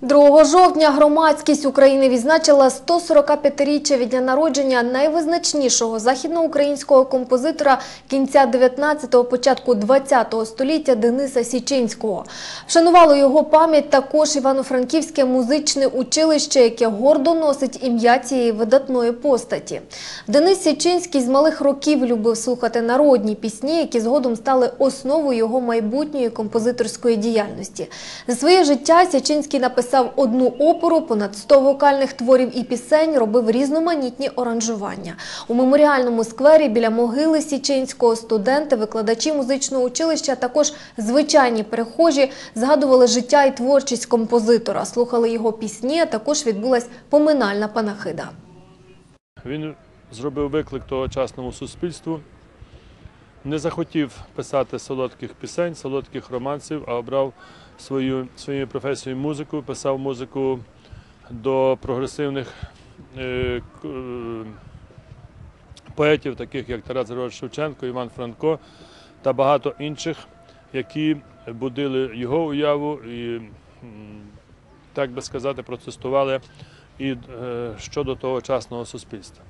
2 жовтня громадськість України відзначила 145-річчя від дня народження найвизначнішого західноукраїнського композитора кінця 19-го, початку 20-го століття Дениса Січинського. Вшанувало його пам'ять також Івано-Франківське музичне училище, яке гордо носить ім'я цієї видатної постаті. Денис Січинський з малих років любив слухати народні пісні, які згодом стали основою його майбутньої композиторської діяльності. За своє життя Січинський написав одну оперу, понад 100 вокальних творів і пісень, робив різноманітні оранжування. У меморіальному сквері біля могили Січинського студенти, викладачі музичного училища, а також звичайні перехожі згадували життя і творчість композитора, слухали його пісні, а також відбулась поминальна панахида. Він зробив виклик тогочасному суспільству, не захотів писати солодких пісень, солодких романсів, а обрав свою, своєю професією музику, писав музику до прогресивних е, е, поетів, таких як Тарас Григорович Шевченко, Іван Франко та багато інших, які будили його уяву і, так би сказати, протестували і е, щодо тогочасного суспільства.